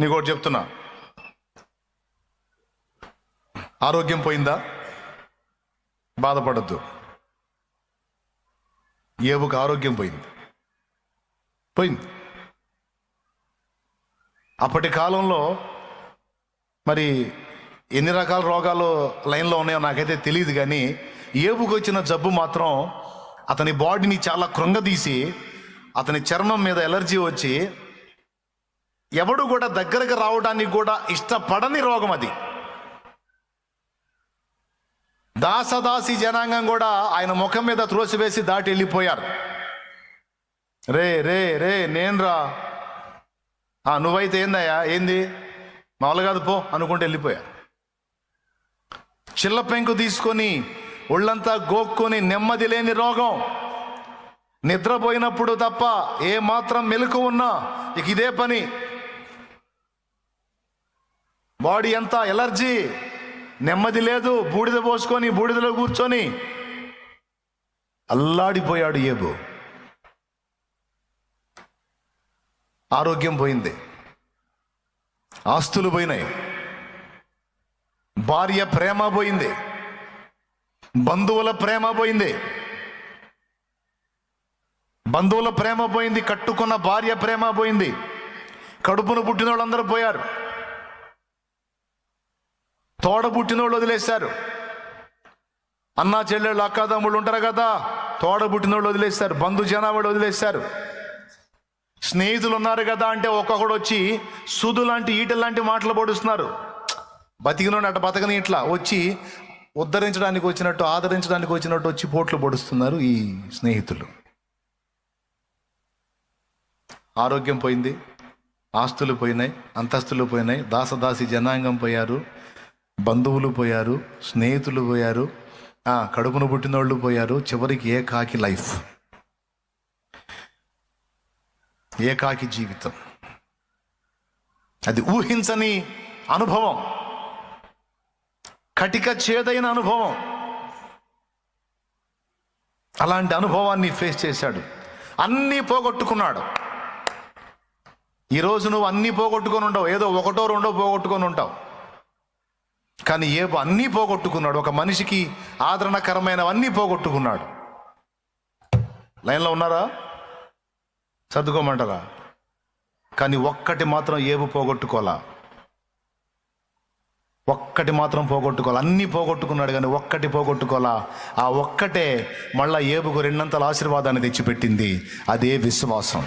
నీకు ఒకటి చెప్తున్నా. ఆరోగ్యం పోయిందా? బాధపడద్దు. ఏవుకు ఆరోగ్యం పోయింది? పోయింది. అప్పటి కాలంలో మరి ఎన్ని రకాల రోగాలు లైన్లో ఉన్నాయో నాకైతే తెలియదు కానీ ఏవుకు వచ్చిన జబ్బు మాత్రం అతని బాడీని చాలా కృంగదీసి అతని చర్మం మీద ఎలర్జీ వచ్చి ఎవడు కూడా దగ్గరకు రావడానికి కూడా ఇష్టపడని రోగం అది. దాసదాసి జనాంగం కూడా ఆయన ముఖం మీద త్రోసివేసి దాటి వెళ్ళిపోయారు. రే రే రే నేనురా. ఆ నువ్వైతే ఏందయ్యా? ఏంది? మామూలు కాదు పో అనుకుంటూ వెళ్ళిపోయా చిల్ల పెంకు తీసుకొని ఒళ్ళంతా గోక్కొని నెమ్మది లేని రోగం. నిద్రపోయినప్పుడు తప్ప ఏ మాత్రం మెలకు ఉన్నా ఇక ఇదే పని. బాడీ అంతా ఎలర్జీ? నెమ్మది లేదు బూడిద పోసుకొని బూడిదలో కూర్చొని. అల్లాడిపోయాడు ఏబు. ఆరోగ్యం పోయింది. ఆస్తులు పోయినాయి. భార్య ప్రేమ పోయింది. బంధువుల ప్రేమ పోయింది. బంధువుల ప్రేమ పోయింది కట్టుకున్న భార్య ప్రేమ పోయింది. కడుపును పుట్టిన వాళ్ళందరూ పోయారు. తోడ పుట్టినోళ్ళు వదిలేశారు. అన్నా చెల్లెళ్ళు అక్కాదమ్ముళ్ళు ఉంటారు కదా? తోడ పుట్టినోళ్ళు వదిలేశారు. బంధు జనాభాడు వదిలేశారు. స్నేహితులు ఉన్నారు కదా అంటే ఒక్కొక్కడు వచ్చి సుదు లాంటి ఈట లాంటి మాటలు పొడుస్తున్నారు. బతికినోడు అట్ట బతకని ఇట్లా వచ్చి ఉద్ధరించడానికి వచ్చినట్టు ఆదరించడానికి వచ్చినట్టు వచ్చి పోట్లు పొడుస్తున్నారు ఈ స్నేహితులు. ఆరోగ్యం పోయింది ఆస్తులు పోయినాయి అంతస్తులు పోయినాయి దాసదాసి జనాంగం పోయారు. బంధువులు పోయారు స్నేహితులు పోయారు కడుపును పుట్టిన వాళ్ళు పోయారు చివరికి ఏకాకి లైఫ్. ఏకాకి జీవితం. అది ఊహించని అనుభవం. కటిక చేదైన అనుభవం. అలాంటి అనుభవాన్ని ఫేస్ చేశాడు. అన్నీ పోగొట్టుకున్నాడు. ఈరోజు నువ్వు అన్నీ పోగొట్టుకొని ఉండవు. ఏదో ఒకటో రెండో పోగొట్టుకొని ఉంటావు. కానీ ఏబు అన్నీ పోగొట్టుకున్నాడు. ఒక మనిషికి ఆదరణకరమైనవన్నీ పోగొట్టుకున్నాడు. లైన్లో ఉన్నారా? సర్దుకోమంటారా? కానీ ఒక్కటి మాత్రం ఏబు పోగొట్టుకోలా ఒక్కటి మాత్రం పోగొట్టుకోవాలి? అన్నీ పోగొట్టుకున్నాడు కానీ ఒక్కటి పోగొట్టుకోవాలా? ఆ ఒక్కటే మళ్ళా ఏబుకు రెండంతల ఆశీర్వాదాన్ని తెచ్చిపెట్టింది. అదే విశ్వాసం.